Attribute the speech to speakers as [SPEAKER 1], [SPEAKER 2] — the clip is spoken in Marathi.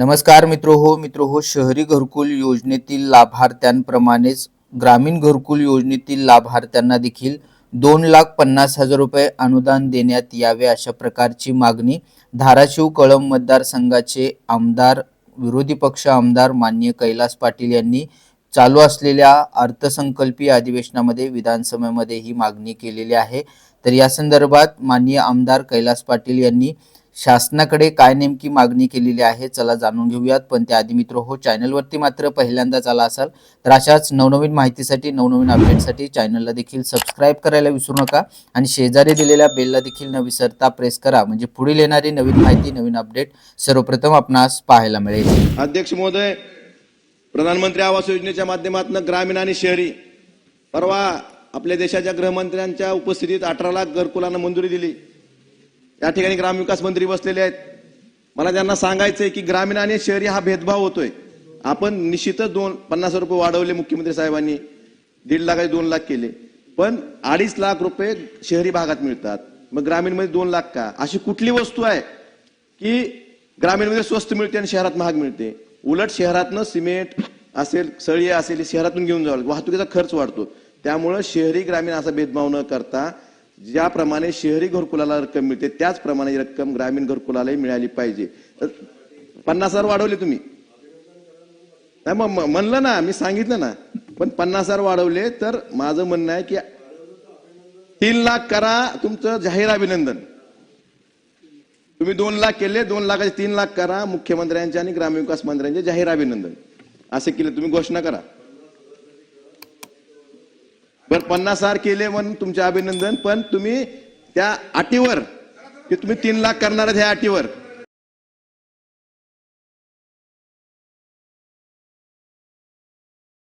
[SPEAKER 1] नमस्कार मित्र हो मित्र हो शहरी घरकुल योजनेतील लाभार्थ्यांप्रमाणेच ग्रामीण घरकुल योजनेतील लाभार्थ्यांना देखील दोन लाख पन्नास हजार रुपये अनुदान देण्यात यावे अशा प्रकारची मागणी धाराशिव कळंब मतदारसंघाचे आमदार विरोधी पक्ष आमदार मान्य कैलास पाटील यांनी चालू असलेल्या अर्थसंकल्पीय अधिवेशनामध्ये विधानसभेमध्ये ही मागणी केलेली आहे. तर या संदर्भात माननीय आमदार कैलास पाटील यांनी शासनाकडे काय नेमकी मागणी केलेली आहे चला जाणून घेऊयात. पण त्याआधी मित्र हो चॅनलवरती मात्र पहिल्यांदाच आला असाल तर अशाच नवनवीन माहितीसाठी नवनवीन अपडेटसाठी चॅनलला देखील सबस्क्राईब करायला विसरू नका. आणि शेजारी दिलेल्या बेलला देखील न विसरता प्रेस करा. म्हणजे पुढील येणारी नवीन माहिती नवीन अपडेट सर्वप्रथम आपणास पाहायला मिळेल.
[SPEAKER 2] अध्यक्ष महोदय प्रधानमंत्री आवास योजनेच्या माध्यमातून ग्रामीण आणि शहरी परवा आपल्या देशाच्या गृहमंत्र्यांच्या उपस्थितीत अठरा लाख घरकुलांना मंजुरी दिली. या ठिकाणी ग्रामविकास मंत्री बसलेले आहेत. मला त्यांना सांगायचंय की ग्रामीण आणि शहरी हा भेदभाव होतोय. आपण निश्चितच दोन पन्नास रुपये वाढवले मुख्यमंत्री साहेबांनी. दीड लाखाचे दोन लाख केले. पण अडीच लाख रुपये शहरी भागात मिळतात. मग ग्रामीणमध्ये दोन लाख का? अशी कुठली वस्तू आहे की ग्रामीणमध्ये स्वस्त मिळते आणि शहरात महाग मिळते? उलट शहरातनं सिमेंट असेल सळी असेल शहरातून घेऊन जावं वाहतुकीचा खर्च वाढतो. त्यामुळं शहरी ग्रामीण असा भेदभाव न करता ज्याप्रमाणे शहरी घरकुलाला रक्कम मिळते त्याचप्रमाणे रक्कम ग्रामीण घरकुलालाही मिळाली पाहिजे. तर पन्नास हजार वाढवले तुम्ही. नाही मग म्हणलं ना मी सांगितलं ना. पण पन्नास हजार वाढवले तर माझं म्हणणं आहे की तीन लाख करा तुमचं जाहीर अभिनंदन. तुम्ही दोन लाख केले दोन लाखाचे तीन लाख करा मुख्यमंत्र्यांचे आणि ग्रामविकास मंत्र्यांचे जाहीर अभिनंदन. असे केले तुम्ही घोषणा करा. बरं पन्नास हजार केले म्हणून तुमचे अभिनंदन पण तुम्ही त्या अटीवर की तुम्ही तीन लाख करणार आहेत ह्या अटीवर.